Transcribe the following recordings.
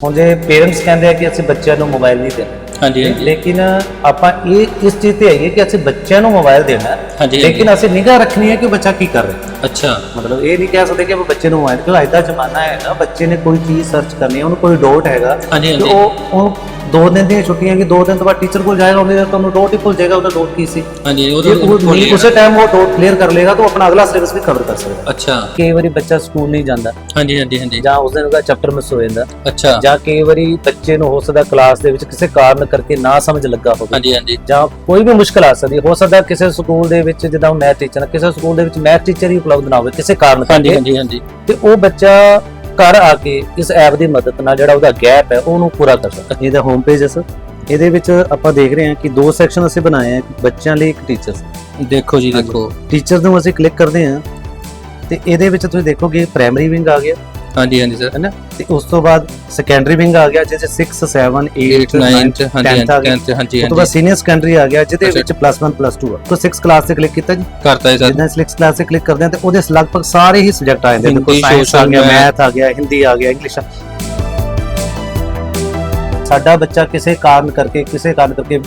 ਹੁਣ ਜੇ ਪੇਰੈਂਟਸ ਕਹਿੰਦੇ ਆ ਕਿ ਅਸੀਂ ਬੱਚਿਆਂ ਨੂੰ ਮੋਬਾਈਲ ਨਹੀਂ ਦੇਣਾ। ਹਾਂਜੀ ਹਾਂਜੀ। ਲੇਕਿਨ ਆਪਾਂ ਇਹ ਇਸ ਚੀਜ਼ ਤੇ ਆਈਏ ਕਿ ਅਸੀਂ ਬੱਚਿਆਂ ਨੂੰ ਮੋਬਾਈਲ ਦੇਣਾ। ਹੈ ਹਾਂਜੀ, ਲੇਕਿਨ ਅਸੀਂ ਨਿਗਾਹ ਰੱਖਣੀ ਹੈ ਕਿ ਬੱਚਾ ਕੀ ਕਰ ਰਿਹਾ। ਹੈ। ਅੱਛਾ। ਮਤਲਬ ਇਹ ਨਹੀਂ ਕਹਿ ਸਕਦੇ ਕਿ ਆਪਾਂ ਬੱਚੇ ਨੂੰ ਮੋਬਾਈਲ ਕਿਉਂਕਿ ਅੱਜ ਦਾ ਜ਼ਮਾਨਾ ਹੈ ਨਾ ਬੱਚੇ ਨੇ ਕੋਈ ਚੀਜ਼ ਸਰਚ ਕਰਨੀ ਹੈ ਉਹਨੂੰ ਕੋਈ ਡਾਊਟ ਹੈਗਾ ਹਾਂਜੀ, ਤੇ ਹਾਂਜੀ। ਉਹ ਉਹ ਦੋ ਦਿਨ ਦੀਆਂ ਛੁੱਟੀਆਂ ਕਿ ਦੋ ਦਿਨ ਤੋਂ ਬਾਅਦ ਟੀਚਰ ਕੋਲ ਜਾਏਗਾ ਉਹਨੇ ਤੁਹਾਨੂੰ ਡਾਊਟ ਹੀ ਭੁੱਲ ਜਾਏਗਾ ਉਹਦਾ ਡਾਊਟ ਕੀ ਸੀ। ਹਾਂਜੀ ਉਹ ਜੇ ਨਹੀਂ। ਉਸੇ ਟਾਈਮ ਉਹ ਡਾਊਟ ਕਲੀਅਰ ਕਰ ਲੇਗਾ ਤਾਂ ਉਹ ਆਪਣਾ ਅਗਲਾ ਸਿਲੇਬਸ ਵੀ ਕਵਰ ਕਰ ਸਕਦਾ। ਅੱਛਾ। ਕਈ ਵਾਰੀ ਬੱਚਾ ਸਕੂਲ ਨਹੀਂ ਜਾਂਦਾ। ਹਾਂਜੀ ਹਾਂਜੀ ਹਾਂਜੀ। ਜਾਂ ਉਸ ਦਿਨ ਉਹਦਾ ਚੈਪਟਰ ਮਿਸ ਹੋ ਜਾਂਦਾ। ਅੱਛਾ। ਜਾਂ ਕਈ ਵਾਰੀ ਬੱਚੇ ਨੂੰ ਹੋ ਸਕਦਾ ਕਲਾਸ ਦੇ ਵਿੱਚ ਕਿਸੇ ਕਾਰਨ ਕਰਕੇ ਨਾ ਸਮਝ ਲੱਗਾ ਹੋਵੇ। ਹਾਂਜੀ ਹਾਂਜੀ। ਜਾਂ ਕੋਈ ਵੀ ਮੁਸ਼ਕਲ ਆ ਸਕਦੀ ਹੈ। ਸਕਦਾ ਕਿਸੇ ਸਕੂਲ ਦੇ ਵਿੱਚ ਜਿੱਦਾਂ ਮੈਥ ਟੀਚਰ ਕਿਸੇ ਸਕੂਲ ਦੇ ਵਿੱਚ ਮੈਥ ਟੀਚਰ ਹੀ ਉਪਲਬਧ ਨਾ ਹੋਵੇ ਕਿਸੇ ਕਾਰਨ ਹਾਂਜੀ ਕਰਕੇ। ਹਾਂਜੀ ਹਾਂਜੀ। ਤੇ ਉਹ ਬੱਚਾ ਘਰ ਆ ਕੇ ਇਸ ਐਪ ਦੀ ਮਦਦ ਨਾਲ ਜਿਹੜਾ ਉਹਦਾ ਗੈਪ ਹੈ ਉਹਨੂੰ ਪੂਰਾ ਕਰ ਸਕਦਾ। ਇਹਦਾ ਹੋਮ ਪੇਜ ਹੈ ਸਰ ਇਹਦੇ ਵਿੱਚ ਆਪਾਂ ਦੇਖ ਰਹੇ ਹਾਂ ਕਿ ਦੋ ਸੈਕਸ਼ਨ ਅਸੀਂ ਬਣਾਏ ਆ ਬੱਚਿਆਂ ਲਈ ਇੱਕ ਟੀਚਰਸ ਦੇਖੋ ਜੀ। ਦੇਖੋ। ਟੀਚਰਸ ਨੂੰ ਅਸੀਂ ਕਲਿੱਕ ਕਰਦੇ ਹਾਂ ਤੇ ਇਹਦੇ ਵਿੱਚ ਤੁਸੀਂ ਦੇਖੋਗੇ ਪ੍ਰਾਇਮਰੀ ਵਿੰਗ ਆ ਗਿਆ। ਹਾਂਜੀ ਹਾਂਜੀ ਸਰ ਹੈ ਨਾ? ਤੇ ਉਸ ਤੋਂ ਬਾਅਦ ਸੈਕੰਡਰੀ ਵਿੰਗ ਆ ਗਿਆ ਜਿਹਦੇ 6 7 8 8 9 9 ਹਾਂਜੀ 10th ਆ ਗਿਆ। ਹਾਂਜੀ ਹਾਂਜੀ ਉਸ ਤੋਂ ਬਾਅਦ ਸੀਨੀਅਰ ਸੈਕੰਡਰੀ ਆ ਗਿਆ ਜਿਹਦੇ। ਵਿੱਚ ਪਲੱਸ 1 ਪਲੱਸ 2 ਆ। ਤਾਂ 6 ਕਲਾਸ ਤੇ ਕਲਿੱਕ ਕੀਤਾ ਜੀ? ਕਰਤਾ ਹੈ ਸਰ। ਜਿੱਦਾਂ 6 ਕਲਾਸ ਤੇ ਕਲਿੱਕ ਕਰਦੇ ਹਾਂ ਤੇ ਉਹਦੇ ਲਗਭਗ ਸਾਰੇ ਹੀ ਸਬਜੈਕਟ ਆ ਜਾਂਦੇ ਨੇ ਕੋਈ ਸਾਇੰਸ ਆ ਗਿਆ ਮੈਥ ਆ ਗਿਆ ਹਿੰਦੀ ਆ ਗਿਆ ਇੰਗਲਿਸ਼ ਆ। ਸਾਡਾ ਬੱਚਾ ਕਿਸੇ ਕਾਰਨ ਕਰਕੇ ਕਿਸੇ ਕਾਰਨ ਕਰਕੇ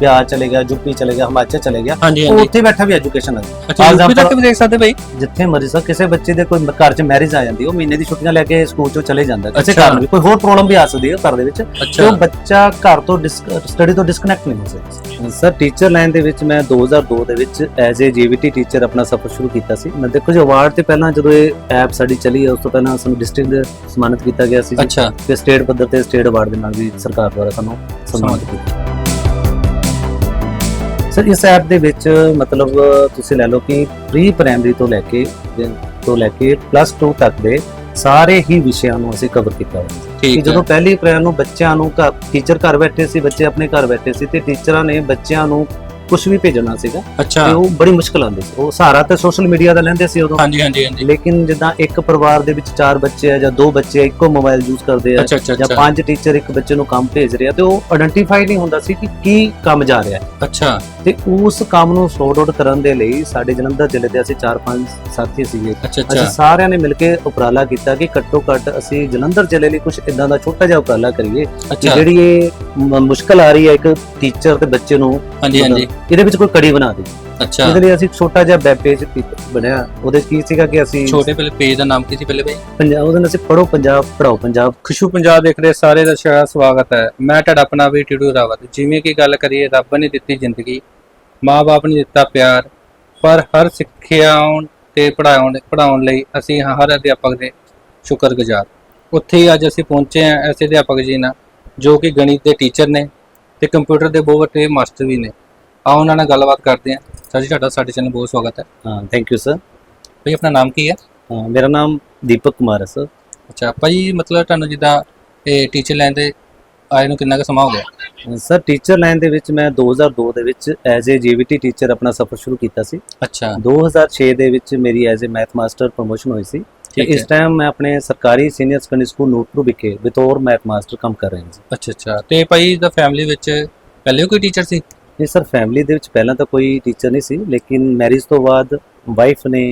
ਬਿਹਾਰ ਚਲੇ ਗਿਆ ਯੂਪੀ ਚਲੇ ਗਿਆ ਹਿਮਾਚਲ ਚਲੇ ਗਿਆ ਹਾਂਜੀ ਉਹ ਹਾਂਜੀ। ਉੱਥੇ ਬੈਠਾ ਵੀ ਐਜੂਕੇਸ਼ਨ ਹੈ ਅੱਛਾ ਯੂਪੀ ਤੱਕ ਵੀ ਦੇਖ ਸਕਦੇ ਭਾਈ ਜਿੱਥੇ ਮਰਜ਼ੀ ਸਰ ਕਿਸੇ ਬੱਚੇ ਦੇ ਕੋਈ ਘਰ 'ਚ ਮੈਰਿਜ ਆ ਜਾਂਦੀ ਉਹ ਮਹੀਨੇ ਦੀ ਛੁੱਟੀਆਂ ਲੈ ਕੇ ਸਕੂਲ 'ਚੋਂ ਚਲੇ ਜਾਂਦਾ ਕਿਸੇ ਅੱਛਾ। ਕਾਰਨ ਵੀ। ਕੋਈ ਹੋਰ ਪ੍ਰੋਬਲਮ ਵੀ ਆ ਸਕਦੀ ਹੈ ਘਰ ਦੇ ਵਿੱਚ ਤੇ ਅੱਛਾ। ਉਹ ਬੱਚਾ ਘਰ ਤੋਂ ਸਟੱਡੀ ਤੋਂ ਡਿਸਕਨੈਕਟ ਨਹੀਂ ਹੋ ਸਕਦਾ। ਸਰ ਟੀਚਰ ਲਾਈਨ ਦੇ ਵਿੱਚ ਮੈਂ 2002 ਦੇ ਵਿੱਚ ਐਜ਼ ਏ ਜੀਵੀਟੀ ਟੀਚਰ ਆਪਣਾ ਸਫ਼ਰ ਸ਼ੁਰੂ ਕੀਤਾ ਸੀ। ਮੈਂ ਦੇਖੋ ਜੀ ਅਵਾਰਡ ਤੇ ਪਹਿਲਾਂ ਜਦੋਂ ਇਹ ਐਪ ਸਾਡੀ ਚੱਲੀ ਹੈ ਉਸ ਤੋਂ ਪਹਿਲਾਂ ਸਾਨੂੰ ਡਿਸਟ੍ਰਿਕਟ ਸਨਮਾਨਿਤ ਕੀਤਾ ਗਿਆ ਸੀ ਜੀ। ਅੱਛਾ। ਤੇ ਸਟੇਟ ਪੱਧਰ ਤੇ ਸਟੇਟ ਅਵਾਰਡ ਦੇ ਨਾਲ ਵੀ ਸਰਕਾਰ ਦੁਆਰਾ ਸਾਨੂੰ ਸਨਮਾਨਿਤ ਕੀਤਾ। ਸਰ ਇਸ ਐਪ ਦੇ ਵਿੱਚ ਮਤਲਬ ਤੁਸੀਂ ਲੈ ਲਓ ਕਿ ਪ੍ਰੀ ਪ੍ਰਾਇਮਰੀ ਤੋਂ ਲੈ ਕੇ ਤੋਂ ਲੈ ਕੇ ਪਲੱਸ 2 ਤੱਕ ਦੇ ਸਾਰੇ ਹੀ ਵਿਸ਼ਿਆਂ ਨੂੰ ਅਸੀਂ ਕਵਰ ਕੀਤਾ ਹੋਇਆ ਹੈ ਕਿ ਜਦੋਂ ਪਹਿਲੀ ਅਪ੍ਰੈਲ ਨੂੰ ਬੱਚਿਆਂ ਨੂੰ ਟੀਚਰ ਘਰ ਬੈਠੇ ਸੀ ਬੱਚੇ ਆਪਣੇ ਘਰ ਬੈਠੇ ਸੀ ਤੇ ਟੀਚਰਾਂ ਨੇ ਬੱਚਿਆਂ ਨੂੰ ਕੁਝ ਵੀ ਭੇਜਣਾ ਸੀਗਾ। ਅੱਛਾ। ਤੇ ਉਹ ਬੜੀ ਮੁਸ਼ਕਲ ਆਉਂਦੀ ਸੀ। ਉਹ ਸਹਾਰਾ ਤੇ ਸੋਸ਼ਲ ਮੀਡੀਆ ਦਾ ਲੈਂਦੇ ਸੀ ਉਦੋਂ। ਹਾਂਜੀ ਹਾਂਜੀ ਹਾਂਜੀ। ਲੇਕਿਨ ਜਿੱਦਾਂ ਇੱਕ ਪਰਿਵਾਰ ਦੇ ਵਿੱਚ ਚਾਰ ਬੱਚੇ ਆ ਜਾਂ ਦੋ ਬੱਚੇ ਆ, ਇੱਕੋ ਮੋਬਾਈਲ ਯੂਜ਼ ਕਰਦੇ ਆ ਜਾਂ ਪੰਜ ਟੀਚਰ ਇੱਕ ਬੱਚੇ ਨੂੰ ਕੰਮ ਭੇਜ ਰਹੇ ਤੇ ਉਹ ਆਇਡੈਂਟੀਫਾਈ ਨਹੀਂ ਹੁੰਦਾ ਸੀ ਕਿ ਕੀ ਕੰਮ ਜਾ ਰਿਹਾ। ਹੈ ਅੱਛਾ। ਤੇ ਉਸ ਕੰਮ ਨੂੰ ਸੌਟ ਆਊਟ ਕਰਨ ਦੇ ਲਈ ਸਾਡੇ ਜਲੰਧਰ ਜ਼ਿਲ੍ਹੇ ਦੇ ਅਸੀਂ ਚਾਰ ਪੰਜ ਸਾਥੀ ਸੀਗੇ। ਅਸੀਂ ਸਾਰਿਆਂ ਨੇ ਮਿਲ ਕੇ ਉਪਰਾਲਾ ਕੀਤਾ ਕਿ ਘੱਟੋ ਘੱਟ ਅਸੀਂ ਜਲੰਧਰ ਜ਼ਿਲ੍ਹੇ ਲਈ ਕੁਝ ਇਦਾਂ ਦਾ ਛੋਟਾ ਜਿਹਾ ਉਪਰਾਲਾ ਕਰੀਏ ਜਿਹੜੀ ਇਹ ਮੁਸ਼ਕਲ ਆ ਰਹੀ ਹੈ ਇੱਕ ਟੀਚਰ ਤੇ ਬੱਚੇ ਨੂੰ ਹਾਂਜੀ ਹਾਂਜੀ। ਇਹਦੇ ਵਿੱਚ ਕੋਈ ਕੜੀ ਬਣਾ ਦੇ ਅੱਛਾ। ਇਹਦੇ ਲਈ ਅਸੀਂ ਛੋਟਾ ਜਿਹਾ ਵੈਬ ਪੇਜ ਬਣਿਆ। ਉਹਦੇ 'ਚ ਕੀ ਸੀਗਾ ਕਿ ਅਸੀਂ ਛੋਟੇ ਪਹਿਲੇ ਪੇਜ ਦਾ ਨਾਮ ਕੀ ਸੀ ਪਹਿਲੇ ਭਾਈ ਪੰਜਾਬ ਉਹਦੇ ਨਾਲ ਅਸੀਂ ਪੜੋ ਪੰਜਾਬ ਪੜਾਓ ਪੰਜਾਬ। ਖੁਸ਼ੂ ਪੰਜਾਬ ਦੇਖ ਰਹੇ ਸਾਰੇ ਦਾ ਸਵਾਗਤ ਹੈ। ਮੈਂ ਤੁਹਾਡਾ ਆਪਣਾ ਵੀ ਟਿਡੂ ਰਾਵਤ। ਜਿਵੇਂ ਕਿ ਗੱਲ ਕਰੀਏ ਰੱਬ ਨੇ ਦਿੱਤੀ ਜ਼ਿੰਦਗੀ। ਮਾਂ-ਬਾਪ ਨੇ ਦਿੱਤਾ ਪਿਆਰ। ਪਰ ਹਰ ਸਿੱਖਿਆਉਣ ਤੇ ਪੜਾਉਣ ਪੜਾਉਣ ਲਈ ਅਸੀਂ ਹਰ ਅਧਿਆਪਕ ਦੇ ਸ਼ੁਕਰਗੁਜ਼ਾਰ। ਉੱਥੇ ਅੱਜ ਅਸੀਂ ਪਹੁੰਚੇ ਹਾਂ ਐਸੇ ਅਧਿਆਪਕ ਜੀ ਨਾਲ ਜੋ ਕਿ ਗਣਿਤ ਦੇ ਟੀਚਰ ਨੇ ਤੇ ਕੰਪਿਊਟਰ ਦੇ ਬਹੁਤ ਵੱਡੇ ਮਾਸਟਰ ਵੀ ਨੇ। ਆਓ ਉਹਨਾਂ ਨਾਲ ਗੱਲਬਾਤ ਕਰਦੇ ਹਾਂ। ਸਰ ਜੀ ਤੁਹਾਡਾ ਸਾਡੇ ਚੈਨਲ ਬਹੁਤ ਸਵਾਗਤ ਹੈ। ਹਾਂ ਥੈਂਕ ਯੂ ਸਰ ਭਾਈ ਆਪਣਾ ਨਾਮ ਕੀ ਹੈ? ਮੇਰਾ ਨਾਮ ਦੀਪਕ ਕੁਮਾਰ ਹੈ ਸਰ ਅੱਛਾ ਭਾਈ ਮਤਲਬ ਤੁਹਾਨੂੰ ਜਿੱਦਾਂ ਇਹ ਟੀਚਰ ਲਾਈਨ ਦੇ ਆਏ ਨੂੰ ਕਿੰਨਾ ਕੁ ਸਮਾਂ ਹੋ ਗਿਆ? ਸਰ ਟੀਚਰ ਲਾਈਨ ਦੇ ਵਿੱਚ ਮੈਂ 2002 ਦੇ ਵਿੱਚ ਐਜ਼ ਏ ਜੀਵੀਟੀ ਟੀਚਰ ਆਪਣਾ ਸਫ਼ਰ ਸ਼ੁਰੂ ਕੀਤਾ ਸੀ। ਅੱਛਾ। 2006 ਦੇ ਵਿੱਚ ਮੇਰੀ as a math master promotion ਹੋਈ ਸੀ। ਤੇ ਇਸ ਟਾਈਮ ਮੈਂ ਆਪਣੇ ਸਰਕਾਰੀ ਸੀਨੀਅਰ ਸੈਕੰਡਰੀ ਸਕੂਲ ਨੂਰਪੁਰ ਵਿਖੇ ਬਤੌਰ ਮੈਥ ਮਾਸਟਰ ਕੰਮ ਕਰ ਰਿਹਾ ਹਾਂ ਅੱਛਾ ਅੱਛਾ। ਤੇ ਭਾਈ ਦਾ ਫੈਮਿਲੀ ਵਿੱਚ ਪਹਿਲੇ ਕੋਈ ਟੀਚਰ ਸੀ? ਜੀ ਸਰ ਫੈਮਿਲੀ ਦੇ ਵਿੱਚ ਪਹਿਲਾਂ ਤਾਂ ਕੋਈ ਟੀਚਰ ਨਹੀਂ ਸੀ ਲੇਕਿਨ ਮੈਰਿਜ ਤੋਂ ਬਾਅਦ ਵਾਈਫ ਨੇ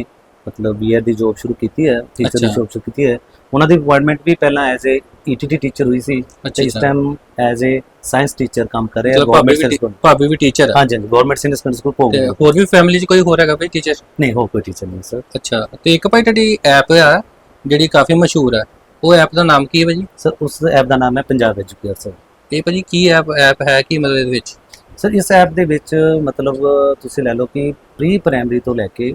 ਮਤਲਬ ਬੀਐਡ ਦੀ ਜੌਬ ਸ਼ੁਰੂ ਕੀਤੀ ਹੈ ਟੀਚਰ ਦੀ। ਜੌਬ ਸ਼ੁਰੂ ਕੀਤੀ ਹੈ। ਉਹਨਾਂ ਦੀ ਅਪਾਇੰਟਮੈਂਟ ਵੀ ਪਹਿਲਾਂ ਐਜ਼ ਏ ਈਟੀਟੀ ਟੀਚਰ ਹੋਈ ਸੀ। ਇਸ time as a science teacher ਕੰਮ ਕਰ ਰਿਹਾ ਹੈ ਗਵਰਨਮੈਂਟ ਟੀ- ਸਕੂਲ ਭਾਬੀ ਵੀ ਟੀਚਰ ਹੈ ਹਾਂਜੀ ਹਾਂਜੀ ਗਵਰਨਮੈਂਟ ਸੈਕੰਡਰੀ ਸਕੂਲ ਭੋਗਪੁਰ ਹੋਰ ਵੀ ਫੈਮਿਲੀ 'ਚ ਕੋਈ ਹੋਰ ਹੈਗਾ ਭਾਈ ਟੀਚਰ ਨਹੀਂ ਹੋ ਕੋਈ ਟੀਚਰ ਨਹੀਂ ਸਰ। ਅੱਛਾ ਤੇ ਇੱਕ ਭਾਈ ਤੁਹਾਡੀ ਐਪ ਆ ਜਿਹੜੀ ਕਾਫੀ ਮਸ਼ਹੂਰ ਹੈ ਉਹ ਐਪ ਦਾ ਨਾਮ ਕੀ ਹੈ ਭਾਜੀ? ਸਰ ਉਸ ਐਪ ਦਾ ਨਾਮ ਹੈ ਪੰਜਾਬ ਐਜੂਕੇਟਰ ਸਰ। ਇਹ ਭਾਜੀ ਕੀ ਐਪ ਐਪ ਹੈ ਕੀ ਮਤਲਬ ਇਹਦੇ ਵਿੱਚ? ਸਰ ਇਸ ਐਪ ਦੇ ਵਿੱਚ ਮਤਲਬ ਤੁਸੀਂ ਲੈ ਲਓ ਕਿ ਪ੍ਰੀ ਪ੍ਰਾਇਮਰੀ ਤੋਂ ਲੈ ਕੇ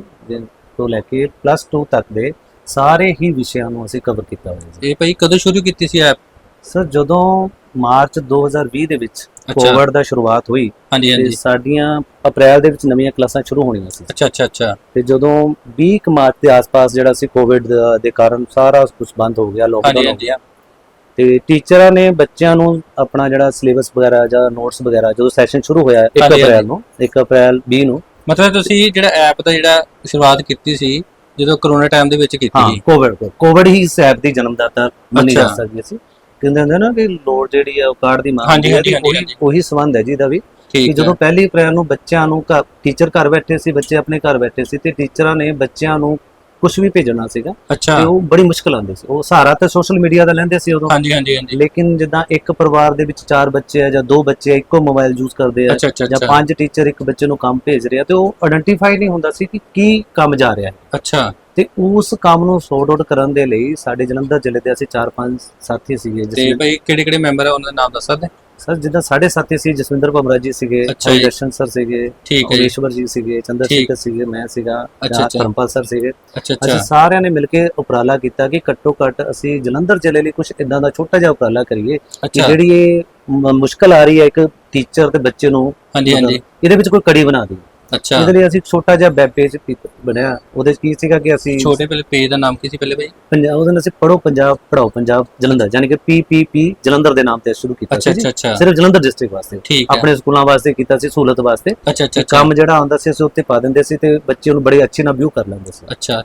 ਤੋਂ ਲੈ ਕੇ ਪਲੱਸ 2 ਤੱਕ ਦੇ ਸਾਰੇ ਹੀ ਵਿਸ਼ਿਆਂ ਨੂੰ ਅਸੀਂ ਕਵਰ ਕੀਤਾ ਹੋਇਆ ਜੀ। ਇਹ ਭਾਈ ਕਦੋਂ ਸ਼ੁਰੂ ਕੀਤੀ ਸੀ ਐਪ? ਸਰ ਜਦੋਂ ਮਾਰਚ 2020 ਦੇ ਵਿੱਚ ਕੋਵਿਡ ਦਾ ਸ਼ੁਰੂਆਤ ਹੋਈ ਹਾਂਜੀ ਹਾਂਜੀ। ਸਾਡੀਆਂ ਅਪ੍ਰੈਲ ਦੇ ਵਿੱਚ ਨਵੀਆਂ ਕਲਾਸਾਂ ਸ਼ੁਰੂ ਹੋਣੀਆਂ ਸੀ। ਅੱਛਾ ਅੱਛਾ ਅੱਛਾ। ਤੇ ਜਦੋਂ 20 ਕੁ ਮਾਰਚ ਦੇ ਆਸ-ਪਾਸ ਜਿਹੜਾ ਸੀ ਕੋਵਿਡ ਦੇ ਕਾਰਨ ਸਾਰਾ ਕੁਝ ਬੰਦ ਹੋ ਗਿਆ ਲੋਕਡਾਊਨ ਹੋ ਹਾਂਜੀ ਗਿਆ। ਤੇ ਟੀਚਰਾਂ ਨੇ ਬੱਚਿਆਂ ਨੂੰ ਆਪਣਾ ਜਿਹੜਾ ਸਿਲੇਬਸ ਵਗੈਰਾ ਜਾਂ ਨੋਟਸ ਵਗੈਰਾ ਜਦੋਂ ਸੈਸ਼ਨ ਸ਼ੁਰੂ ਹੋਇਆ 1 ਹਾਂਜੀ, ਅਪ੍ਰੈਲ ਨੂੰ 1 ਅਪ੍ਰੈਲ 20 ਨੂੰ। ਮਤਲਬ ਤੁਸੀਂ ਜਿਹੜਾ ਐਪ ਦਾ ਜਿਹੜਾ ਸ਼ੁਰੂਆਤ ਕੀਤੀ ਸੀ ਜਦੋਂ ਕਰੋਨਾ ਟਾਈਮ ਦੇ ਵਿੱਚ ਕੀਤੀ ਹਾਂ ਸੀ? ਕੋਵਿਡ ਕੋਵਿਡ ਹੀ ਇਸ ਐਪ ਦੀ ਜਨਮਦਾਤਾ ਮੰਨੀ ਜਾ ਅੱਛਾ। ਸਕਦੀ ਸੀ ਕਹਿੰਦੇ ਹੁੰਦੇ ਨਾ ਕਿ ਲੋੜ ਜਿਹੜੀ ਹੈ ਉਹ ਕਾਰਡ ਦੀ ਮਾਂ ਹਾਂਜੀ, ਹੁੰਦੀ ਹਾਂਜੀ, ਉਹੀ- ਹਾਂਜੀ। ਉਹੀ ਸੰਬੰਧ ਹੈ ਜੀ ਦਾ ਵੀ। ਕਿ ਠੀਕ ਜਦੋਂ ਹੈ। ਪਹਿਲੀ ਅਪ੍ਰੈਲ ਨੂੰ ਬੱਚਿਆਂ ਨੂੰ ਟੀਚਰ ਘਰ ਬੈਠੇ ਸੀ ਬੱਚੇ ਆਪਣੇ ਘਰ ਬੈਠੇ ਸੀ ਤੇ ਟੀਚਰਾਂ ਨੇ ਬੱਚਿਆਂ ਨੂੰ ਕੁਝ ਵੀ ਭੇਜਣਾ ਸੀਗਾ ਅੱਛਾ। ਤੇ ਉਹ ਬੜੀ ਮੁਸ਼ਕਲ ਆਉਂਦੀ ਸੀ। ਉਹ ਸਹਾਰਾ ਤੇ ਸੋਸ਼ਲ ਮੀਡੀਆ ਦਾ ਲੈਂਦੇ ਸੀ ਉਦੋਂ। ਹਾਂਜੀ ਹਾਂਜੀ ਹਾਂਜੀ। ਲੇਕਿਨ ਜਿੱਦਾਂ ਇੱਕ ਪਰਿਵਾਰ ਦੇ ਵਿੱਚ ਚਾਰ ਬੱਚੇ ਆ ਜਾਂ ਦੋ ਬੱਚੇ ਆ, ਇੱਕੋ ਮੋਬਾਈਲ ਯੂਜ਼ ਕਰਦੇ ਆ ਜਾਂ ਪੰਜ ਟੀਚਰ ਇੱਕ ਬੱਚੇ ਨੂੰ ਕੰਮ ਭੇਜ ਰਹੇ ਤੇ ਉਹ ਆਇਡੈਂਟੀਫਾਈ ਨਹੀਂ ਹੁੰਦਾ ਸੀ ਕਿ ਕੀ ਕੰਮ ਜਾ ਰਿਹਾ ਹੈ। ਅੱਛਾ। ਤੇ ਉਸ ਕੰਮ ਨੂੰ ਸੌਟ ਆਊਟ ਕਰਨ ਦੇ ਲਈ ਸਾਡੇ ਜਲੰਧਰ ਜ਼ਿਲ੍ਹੇ ਦੇ ਅਸੀਂ ਚਾਰ ਪੰਜ ਸਾਥੀ ਸੀਗੇ ਤੇ ਜਿਸ ਭਾਈ ਕਿਹੜੇ ਕਿਹੜੇ ਮੈਂਬਰ ਆ? ਉਹਨਾਂ ਦਾ ਨਾਮ ਦੱਸ ਸਕਦੇ? ਸਰ ਜਿੱਦਾਂ ਸਾਡੇ ਸਾਥੀ ਸੀ ਜਸਵਿੰਦਰ ਭਮਰਾ ਜੀ ਸੀਗੇ ਅੱਛਾ ਜੀ। ਦਰਸ਼ਨ ਸਰ ਸੀਗੇ ਠੀਕ ਹੈ ਜੀ ਸੀਗੇ ਚੰਦਰ ਠੀਕ। ਸ਼ੇਖਰ ਸੀਗੇ ਮੈਂ ਸੀਗਾ ਅੱਛਾ, ਜਾਂ ਅੱਛਾ। ਧਰਮਪਾਲ ਸਰ ਸੀਗੇ ਅੱਛਾ ਅਸੀਂ ਅੱਛਾ ਸਾਰਿਆਂ ਨੇ ਮਿਲ ਕੇ ਉਪਰਾਲਾ ਕੀਤਾ ਕਿ ਘੱਟੋ ਘੱਟ ਅਸੀਂ ਜਲੰਧਰ ਜ਼ਿਲ੍ਹੇ ਲਈ ਕੁਝ ਇਦਾਂ ਦਾ ਛੋਟਾ ਜਿਹਾ ਉਪਰਾਲਾ ਕਰੀਏ ਕਿ ਅੱਛਾ ਜਿਹੜੀ ਇਹ ਮ- ਮੁਸ਼ਕਲ ਆ ਰਹੀ ਹੈ ਇੱਕ ਟੀਚਰ ਤੇ ਬੱਚੇ ਨੂੰ ਹਾਂਜੀ ਹਾਂਜੀ ਇਹਦੇ ਵਿੱਚ ਕੋਈ ਕੜੀ ਬਣਾ ਦੀ ਅੱਛਾ। ਇਹਦੇ ਲਈ ਅਸੀਂ ਛੋਟਾ ਜਿਹਾ ਵੈਬ ਪੇਜ ਬਣਾਇਆ ਉਹਦੇ 'ਚ ਕੀ ਸੀਗਾ ਕਿ ਅਸੀਂ ਛੋਟੇ ਪਹਿਲੇ ਪੇਜ ਦਾ ਨਾਮ ਕੀ ਸੀ ਪਹਿਲੇ ਭਾਈ ਪੰਜਾਬ ਉਹਦੇ ਨਾਲ ਅਸੀਂ ਪੜੋ ਪੰਜਾਬ ਪੜਾਓ ਪੰਜਾਬ ਜਲੰਧਰ ਯਾਨੀ ਕਿ ਪੀਪੀਪੀ ਜਲੰਧਰ ਦੇ ਨਾਮ ਤੇ ਸ਼ੁਰੂ ਕੀਤਾ ਸੀ। ਜੀ। ਅੱਛਾ ਅੱਛਾ। ਸਿਰਫ ਜਲੰਧਰ ਡਿਸਟ੍ਰਿਕਟ ਵਾਸਤੇ। ਆਪਣੇ ਸਕੂਲਾਂ ਵਾਸਤੇ ਕੀਤਾ ਸੀ ਸਹੂਲਤ ਵਾਸਤੇ। ਅੱਛਾ ਅੱਛਾ ਤੇ ਕੰਮ ਜਿਹੜਾ ਆਉਂਦਾ ਸੀ ਅਸੀਂ ਉੱਤੇ ਪਾ ਦਿੰਦੇ ਸੀ ਤੇ ਬੱਚੇ ਉਹਨੂੰ ਬੜੇ ਅੱਛੇ ਨਾਲ ਵਿਊ ਕਰ ਲੈਂਦੇ ਸੀ। ਅੱਛਾ।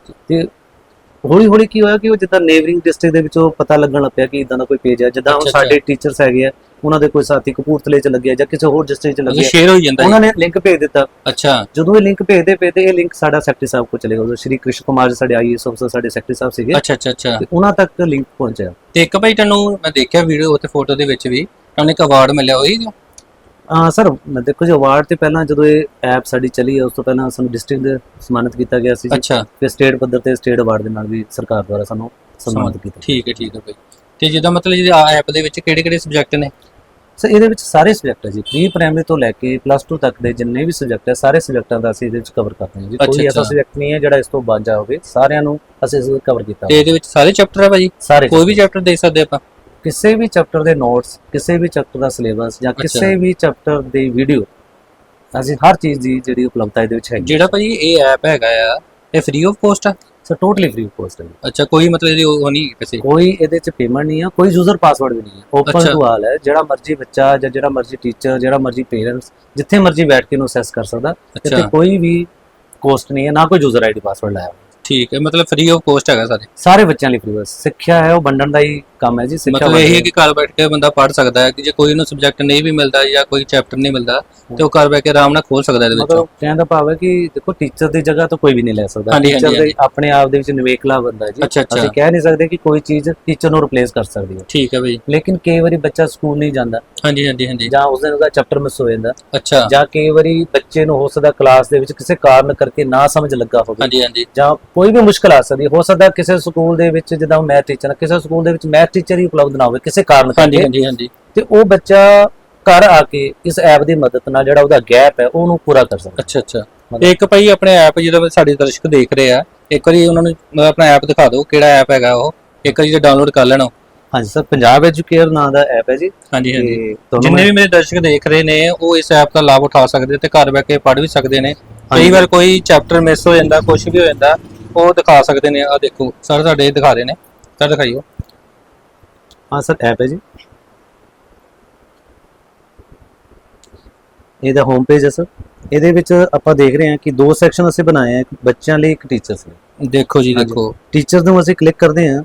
ਹੌਲੀ ਹੌਲੀ ਕੀ ਹੋਇਆ ਕਿ ਉਹ ਜਿੱਦਾਂ ਨੇਬਰਿੰਗ ਡਿਸਟ੍ਰਿਕਟ ਦੇ ਵਿੱਚੋਂ ਪਤਾ ਲੱਗਣ ਲੱਗ ਪਿਆ ਕਿ ਇਦਾਂ ਦਾ ਕੋਈ ਪੇਜ ਹੈ। ਜਿੱਦਾਂ ਅੱਛਾ, ਸਾਡੇ ਟੀਚਰਸ ਹੈਗੇ ਆ ਉਹਨਾਂ ਦੇ ਕੋਈ ਸਾਥੀ ਕਪੂਰਥਲੇ ਚ ਲੱਗੇ ਆ ਜਾਂ ਕਿਸੇ ਹੋਰ ਡਿਸਟ੍ਰਿਕਟ ਚ ਲੱਗੇ ਆ ਸ਼ੇਅਰ ਹੋ ਜਾਂਦਾ ਉਹਨਾਂ ਨੇ ਲਿੰਕ ਭੇਜ ਦਿੱਤਾ। ਅੱਛਾ। ਜਦੋਂ ਇਹ ਲਿੰਕ ਭੇਜਦੇ ਭੇਜਦੇ ਇਹ ਲਿੰਕ ਸਾਡਾ ਸੈਕਟਰੀ ਸਾਹਿਬ ਕੋਲ ਚਲੇ ਗਿਆ ਉਦੋਂ ਸ਼੍ਰੀ ਕ੍ਰਿਸ਼ਨ ਕੁਮਾਰ ਜੀ ਸਾਡੇ ਆਈਐਸ ਅਫਸਰ ਸਾਡੇ ਸੈਕਟਰੀ ਸਾਹਿਬ ਸੀਗੇ। ਅੱਛਾ ਅੱਛਾ ਅੱਛਾ। ਤੇ ਉਹਨਾਂ ਤੱਕ ਲਿੰਕ ਪਹੁੰਚਿਆ। ਤੇ ਇੱਕ ਭਾਈ ਤੁਹਾਨੂੰ ਮੈਂ ਦੇਖਿਆ ਵੀਡੀਓ ਤੇ ਫੋਟੋ ਦੇ ਵਿੱਚ ਵੀ ਤੁਹਾਨੂੰ ਇੱਕ ਅਵਾਰਡ ਮਿਲਿਆ ਉਹੀ ਜੋ? ਹਾਂ ਸਰ ਮੈਂ ਦੇਖੋ ਜੀ ਅਵਾਰਡ ਤੇ ਪਹਿਲਾਂ ਜਦੋਂ ਇਹ ਐਪ ਸਾਡੀ ਚੱਲੀ ਹੈ ਉਸ ਤੋਂ ਪਹਿਲਾਂ ਸਾਨੂੰ ਡਿਸਟ੍ਰਿਕਟ ਦੇ ਸਨਮਾਨਿਤ ਕੀਤਾ ਗਿਆ ਸੀ ਜੀ। ਅੱਛਾ। ਫਿਰ ਸਟੇਟ ਪੱਧਰ ਤੇ ਸਟੇਟ ਅਵਾਰਡ ਦੇ ਨਾਲ ਵੀ ਸਰਕਾਰ ਦੁਆਰਾ ਸਾਨੂੰ ਸਨਮਾਨਿਤ ਕੀਤਾ ਠੀਕ ਹੈ ਠੀਕ ਹੈ ਭਾਈ। ਤੇ ਜਿੱਦਾਂ ਮਤਲਬ ਜਿਹਦੇ ਐਪ ਦੇ ਵਿੱਚ ਕਿਹੜੇ ਕਿਹੜੇ ਸਬਜੈਕਟ ਨੇ? ਸਰ ਇਹਦੇ ਵਿੱਚ ਸਾਰੇ ਸਬਜੈਕਟ ਹੈ ਜੀ। ਪ੍ਰੀ ਪ੍ਰਾਇਮਰੀ ਤੋਂ ਲੈ ਕੇ ਪਲੱਸ 2 ਤੱਕ ਦੇ ਜਿੰਨੇ ਵੀ ਸਬਜੈਕਟ ਹੈ ਸਾਰੇ ਸਬਜੈਕਟਾਂ ਦਾ ਅਸੀਂ ਇਹਦੇ ਵਿੱਚ ਕਵਰ ਕਰਦੇ ਹਾਂ ਜੀ। ਕੋਈ ਐਸਾ। ਸਬਜੈਕਟ ਨਹੀਂ ਹੈ ਜਿਹੜਾ ਇਸ ਤੋਂ ਬਾਅਦ ਹੋਵੇ ਸਾਰਿਆਂ ਨੂੰ ਅਸੀਂ ਇਸ ਵਿੱਚ ਕਵਰ ਕੀਤਾ ਤੇ ਇਹਦੇ ਵਿੱਚ ਸਾਰੇ ਚੈਪਟਰ ਭਾਈ ਸਾਰੇ ਕੋਈ ਵੀ ਚੈਪਟਰ ਦੇਖ ਸਕਦੇ ਆਪਾਂ? ਕਿਸੇ ਵੀ ਚੈਪਟਰ ਦੇ ਨੋਟਸ ਕਿਸੇ ਵੀ ਚੈਪਟਰ ਦਾ ਸਿਲੇਬਸ ਜਾਂ ਕਿਸੇ ਵੀ ਚੈਪਟਰ ਦੀ ਵੀਡੀਓ ਅਸੀਂ ਹਰ ਚੀਜ਼ ਦੀ ਜਿਹੜੀ ਉਪਲਬਧਤਾ ਇਹਦੇ ਵਿੱਚ ਹੈਗੀ ਜਿਹੜਾ ਭਾਈ ਇਹ ਐਪ ਹੈਗਾ ਆ ਇਹ ਫ੍ਰੀ ਆਫ ਕੋਸਟ ਆ? ਸਰ ਟੋਟਲੀ ਫ੍ਰੀ ਕੋਸਟ ਹੈ। ਅੱਛਾ ਕੋਈ ਮਤਲਬ ਇਹਦੀ ਉਹ ਨਹੀਂ ਕਿਸੇ ਕੋਈ ਇਹਦੇ ਚ ਪੇਮੈਂਟ ਨਹੀਂ ਹੈ ਕੋਈ ਯੂਜ਼ਰ ਪਾਸਵਰਡ ਵੀ ਨਹੀਂ ਹੈ ਓਪਨ ਅੱਛਾ। ਟੂ ਆਲ ਹੈ ਜਿਹੜਾ ਮਰਜ਼ੀ ਬੱਚਾ ਜਾਂ ਜਿਹੜਾ ਮਰਜ਼ੀ ਟੀਚਰ ਜਿਹੜਾ ਮਰਜ਼ੀ ਪੇਰੈਂਟਸ ਜਿੱਥੇ ਮਰਜ਼ੀ ਬੈਠ ਕੇ ਇਹਨੂੰ ਅਸੈਸ ਕਰ ਸਕਦਾ ਇੱਥੇ ਅੱਛਾ ਕੋਈ ਵੀ ਕੋਸਟ ਨਹੀਂ ਹੈ ਨਾ ਕੋਈ ਯੂਜ਼ਰ ਆਈਡੀ ਪਾਸਵਰਡ ਲਾਇਆ ਹੋਇਆ। ਠੀਕ ਹੈ ਮਤਲਬ ਫ੍ਰੀ ਆਫ ਕੋਸਟ ਹੈਗਾ ਸਾਰੇ। ਸਾਰੇ ਬੱਚਿਆਂ ਲਈ ਫ੍ਰੀ ਬਸ। ਸਿੱਖਿਆ ਹੈ ਉਹ ਵੰਡਣ ਦਾ ਹੀ ਕੰਮ ਹੈ ਜੀ ਸਿੱਖਿਆ ਮਤਲਬ ਇਹ ਹੈ ਕਿ ਘਰ ਬੈਠ ਕੇ ਬੰਦਾ ਪੜ੍ਹ ਸਕਦਾ ਹੈ ਕਿ ਜੇ ਕੋਈ ਨੂੰ ਸਬਜੈਕਟ ਨਹੀਂ ਵੀ ਮਿਲਦਾ ਜਾਂ ਕੋਈ ਚੈਪਟਰ ਨਹੀਂ ਮਿਲਦਾ ਤੇ ਉਹ ਘਰ ਬੈਠ ਕੇ ਆਰਾਮ ਨਾਲ ਖੋਲ ਸਕਦਾ ਇਹਦੇ ਵਿੱਚੋਂ। ਮਤਲਬ ਕਹਿਣ ਦਾ ਭਾਵ ਹੈ ਕਿ ਦੇਖੋ ਟੀਚਰ ਦੀ ਜਗ੍ਹਾ ਤਾਂ ਕੋਈ ਵੀ ਨਹੀਂ ਲੈ ਸਕਦਾ। ਹਾਂਜੀ, ਟੀਚਰ ਹਾਂਜੀ, ਦੇ ਆਪਣੇ ਆਪ ਦੇ ਵਿੱਚ ਨਿਵੇਕਲਾ ਬੰਦਾ ਹੈ ਜੀ। ਅੱਛਾ ਅੱਛਾ। ਅਸੀਂ ਕਹਿ ਨਹੀਂ ਸਕਦੇ ਕਿ ਕੋਈ ਚੀਜ਼ ਟੀਚਰ ਨੂੰ ਰਿਪਲੇਸ ਕਰ ਸਕਦੀ ਹੈ। ਠੀਕ ਹੈ ਭਾਈ ਲੇਕਿਨ ਕਈ ਵਾਰੀ ਬੱਚਾ ਸਕੂਲ ਨਹੀਂ ਜਾਂਦਾ। ਹਾਂਜੀ ਹਾਂਜੀ ਹਾਂਜੀ। ਜਾਂ ਉਸ ਦਿਨ ਉਹਦਾ ਚੈਪਟਰ ਮਿਸ ਹੋ ਜਾਂਦਾ। ਅੱਛਾ। ਜਾਂ ਕਈ ਵਾਰੀ ਬੱਚੇ ਨੂੰ ਹੋ ਸਕਦਾ ਕਲਾਸ ਦੇ ਵਿੱਚ ਕਿਸੇ ਕਾਰਨ ਕਰਕੇ ਨਾ ਸਮਝ ਲੱਗਾ ਹੋਵੇ। ਹਾਂਜੀ ਹਾਂਜੀ। ਜਾਂ ਕੋਈ ਵੀ ਮੁਸ਼ਕਲ ਆ ਸਕਦੀ ਹੈ। ਸਕਦਾ ਕਿਸੇ ਸਕੂਲ ਦੇ ਵਿੱਚ ਜਿੱਦਾਂ ਮੈਥ ਟੀਚਰ ਕਿਸੇ ਸਕੂਲ ਦੇ ਵਿੱਚ ਮੈਥ ਟੀਚਰ ਹੀ ਉਪਲਬਧ ਨਾ ਹੋਵੇ ਕਿਸੇ ਕਾਰਨ ਹਾਂਜੀ ਕਰਕੇ। ਹਾਂਜੀ ਹਾਂਜੀ। ਤੇ ਉਹ ਬੱਚਾ ਘਰ ਆ ਕੇ ਇਸ ਐਪ ਦੀ ਮਦਦ ਨਾਲ ਜਿਹੜਾ ਉਹਦਾ ਗੈਪ ਹੈ ਉਹਨੂੰ ਪੂਰਾ ਕਰ ਸਕਦਾ। ਅੱਛਾ ਅੱਛਾ। ਤੇ ਇੱਕ ਭਾਈ ਆਪਣੇ ਐਪ ਜਿਹਦਾ ਸਾਡੇ ਦਰਸ਼ਕ ਦੇਖ ਰਹੇ ਆ ਇੱਕ ਵਾਰੀ ਉਹਨਾਂ ਨੂੰ ਆਪਣਾ ਐਪ ਦਿਖਾ ਦਿਓ ਕਿਹੜਾ ਐਪ ਹੈਗਾ ਉਹ। ਇੱਕ ਵਾਰੀ ਜੇ ਡਾਊਨਲੋਡ ਕਰ ਲੈਣਾ। ਹਾਂਜੀ ਸਰ ਪੰਜਾਬ ਐਜੂਕੇਅਰ ਨਾਂ ਦਾ ਐਪ ਹੈ ਜੀ। ਹਾਂਜੀ ਹਾਂਜੀ। ਜਿੰਨੇ ਵੀ ਮੇਰੇ ਦਰਸ਼ਕ ਦੇਖ ਰਹੇ ਨੇ ਉਹ ਇਸ ਐਪ ਦਾ ਲਾਭ ਉਠਾ ਸਕਦੇ ਤੇ ਘਰ ਬੈ ਕੇ ਪੜ੍ਹ ਵੀ ਸਕਦੇ ਨੇ। ਕਈ। ਵਾਰ ਕੋਈ ਚੈਪਟਰ ਮਿਸ ਹੋ ਜਾਂਦਾ ਕੁਝ ਵੀ ਹੋ ਜਾਂਦਾ ਉਹ ਦਿਖਾ ਸਕਦੇ ਨੇ। ਆ ਦੇਖੋ ਸਰ ਸਾਡੇ ਦਿਖਾ ਰਹੇ ਨੇ। ਸਰ ਦਿਖਾਈਓ। ਹਾਂ ਸਰ ਐਪ ਹੈ ਜੀ। ਇਹਦਾ ਹੋਮ ਪੇਜ ਹੈ ਸਰ। ਇਹਦੇ ਵਿੱਚ ਆਪਾਂ ਦੇਖ ਰਹੇ ਹਾਂ ਕਿ ਦੋ ਸੈਕਸ਼ਨ ਅਸੀਂ ਬਣਾਏ ਆ ਇੱਕ ਬੱਚਿਆਂ ਲਈ ਇੱਕ ਟੀਚਰਸ ਲਈ। ਦੇਖੋ ਜੀ। ਦੇਖੋ। ਟੀਚਰਸ ਨੂੰ ਅਸੀਂ ਕਲਿੱਕ ਕਰਦੇ ਹਾਂ।